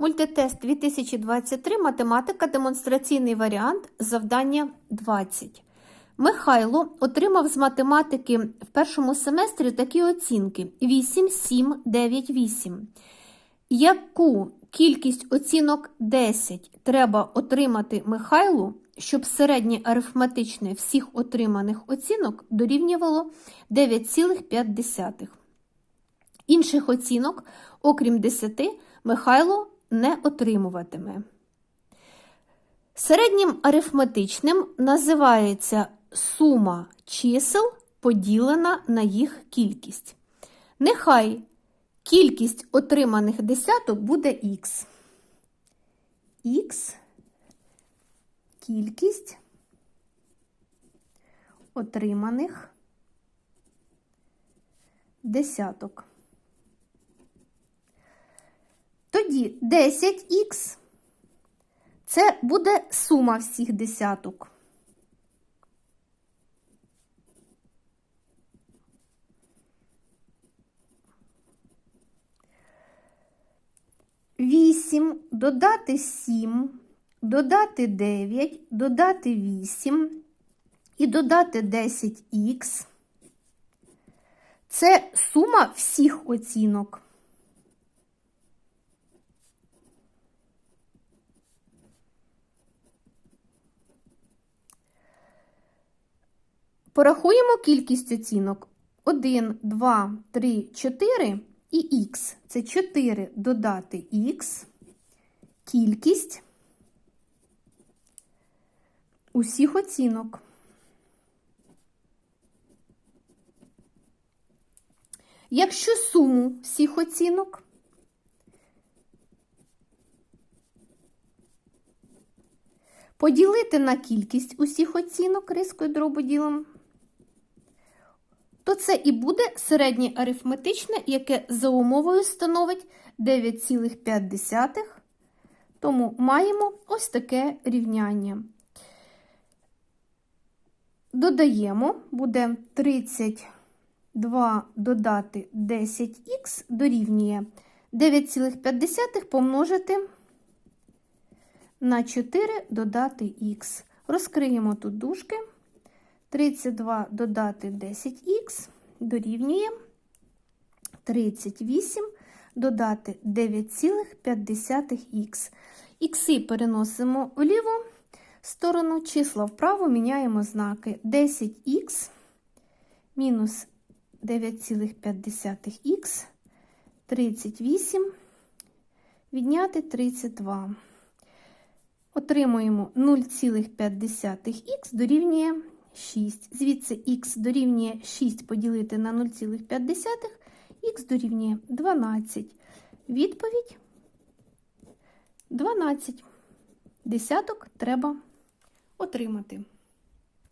Мультитест 2023, математика, демонстраційний варіант, завдання 20. Михайло отримав з математики в першому семестрі такі оцінки 8, 7, 9, 8. Яку кількість оцінок 10 треба отримати Михайлу, щоб середнє арифметичне всіх отриманих оцінок дорівнювало 9,5? Інших оцінок, окрім 10, Михайло не отримуватиме. Середнім арифметичним називається сума чисел, поділена на їх кількість. Нехай кількість отриманих десяток буде х. Х кількість отриманих десяток. Тоді 10х це буде сума всіх десяток. Вісім додати сім, додати дев'ять, додати вісім і додати 10х. Це сума всіх оцінок. Порахуємо кількість оцінок. 1, 2, 3, 4 і х. Це 4 додати х, кількість усіх оцінок. Якщо суму всіх оцінок поділити на кількість усіх оцінок рискою дрободілом, то це і буде середнє арифметичне, яке за умовою становить 9,5. Тому маємо ось таке рівняння. Додаємо, буде 32 додати 10х дорівнює 9,5 помножити на 4 додати х. Розкриємо тут дужки. 32 додати 10х дорівнює 38 додати 9,5х. Ікси переносимо в ліву сторону, числа вправо міняємо знаки 10х мінус 9,5х, 38, відняти 32. Отримуємо 0,5х дорівнює 6. Звідси х дорівнює 6 поділити на 0,5, х дорівнює 12. Відповідь 12. Десяток треба отримати.